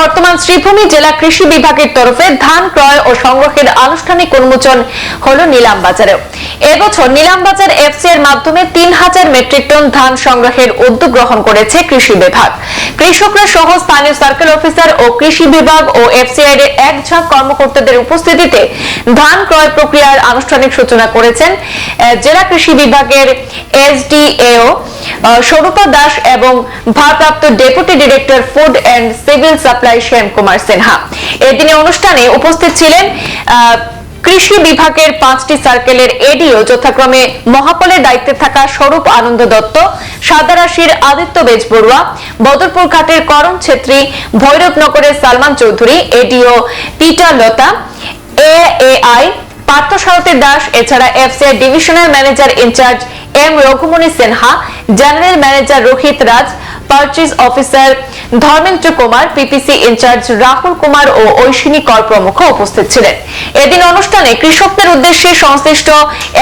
বর্তমান শ্রীভূমি জেলা কৃষি বিভাগের তরফে ধান ক্রয় ও সংগ্রহের আনুষ্ঠানিক উন্মোচন হল নিলাম বাজারেও এবছর নিলাম বাজার এফসি এর মাধ্যমে তিন হাজার মেট্রিক টন ধান সংগ্রহের উদ্যোগ গ্রহণ করেছে কৃষি বিভাগ। কৃষকরা সহ স্থানীয় সার্কেল অফিসার ও কৃষি বিভাগ ও এফসিআই এর এক ঝাঁক কর্মকর্তাদের উপস্থিতিতে ধান ক্রয় প্রক্রিয়ার আনুষ্ঠানিক সূচনা করেছেন জেলা কৃষি বিভাগের এসডিএও স্বরূপা দাস এবং ভারপ্রাপ্ত deputy director food and civil supply Shyam Kumar Sinha. এদিনে অনুষ্ঠানে উপস্থিত ছিলেন কৃষি বিভাগের পাঁচটি সার্কেলের এডিও, যথাক্রমে মহাপলের দায়িত্বে থাকা স্বরূপ আনন্দ দত্ত সাদারাশির আদিত্য বেজবড়ুয়া, বদরপুর ঘাটের Karan Chhetri ভৈরবনগরের Salman Chowdhury, ADO Pita Lata A I Parthasarathi Das, এছাড়া FCI divisional manager incharge M Raghumani Sinha general manager Rohit Raj purchase officer Dharmendra Kumar PPC incharge Rahul Kumar ও ঐশিনী কর প্রমুখ উপস্থিত ছিলেন। এদিন অনুষ্ঠানে কৃষকদের উদ্দেশ্যে সংশ্লিষ্ট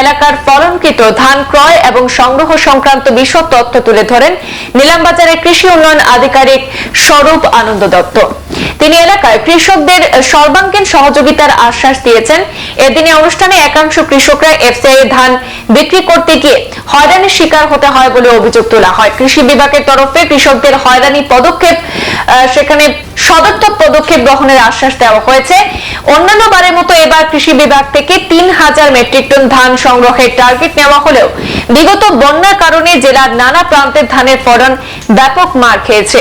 এলাকার ফলনকৃত ধান ক্রয় এবং সংগ্রহ সংক্রান্ত বিশদ তথ্য তুলে ধরেন নিলামবাজারের কৃষি উন্নয়ন আধিকারিক স্বরূপ আনন্দ দত্ত। তিনি এলাকায় কৃষকদের সর্বাঙ্গীন সহযোগিতার আশ্বাস দিয়েছেন। এদিনে অনুষ্ঠানে একাংশ কৃষকরা এফসিআই ধান বিক্রি করতে গিয়ে হয়রানির শিকার হতে হয় বলে অভিযোগ তোলা হয়। কৃষি বিভাগের তরফে কৃষকদের হয়রানি পদক্ষেপ সেখানে সদর্থক পদক্ষেপ গ্রহণের আশ্বাস দেওয়া হয়েছে। অন্যান্য বারের মতো এবার কৃষি বিভাগ থেকে তিন হাজার মেট্রিক টন ধান সংগ্রহের টার্গেট নেওয়া হলেও বিগত বন্যার কারণে জেলার নানা প্রান্তের ধানের ফলন ব্যাপক মার খেয়েছে।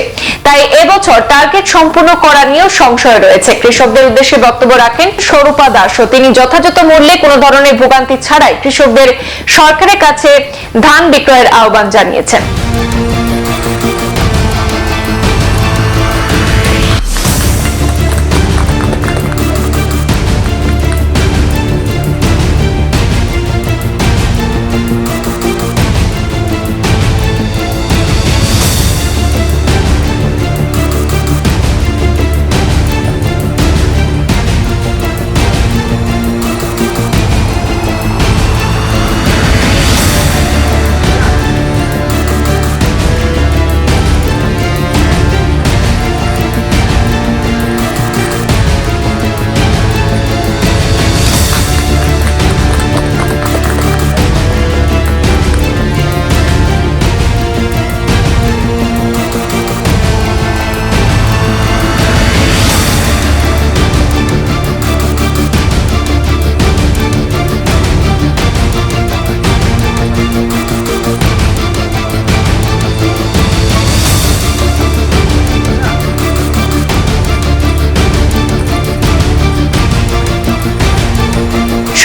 তাই এবছর টার্গেট সম্পূর্ণ করা নিয়েও সংশয় রয়েছে। কৃষকদের উদ্দেশ্যে বক্তব্য রাখেন স্বরূপা দাসও তিনি যথাযথ মূল্যে কোনো ধরনের ভোগান্তি ছাড়াই কৃষকদের সরকারের কাছে ধান বিক্রয়ের আহ্বান জানিয়েছেন।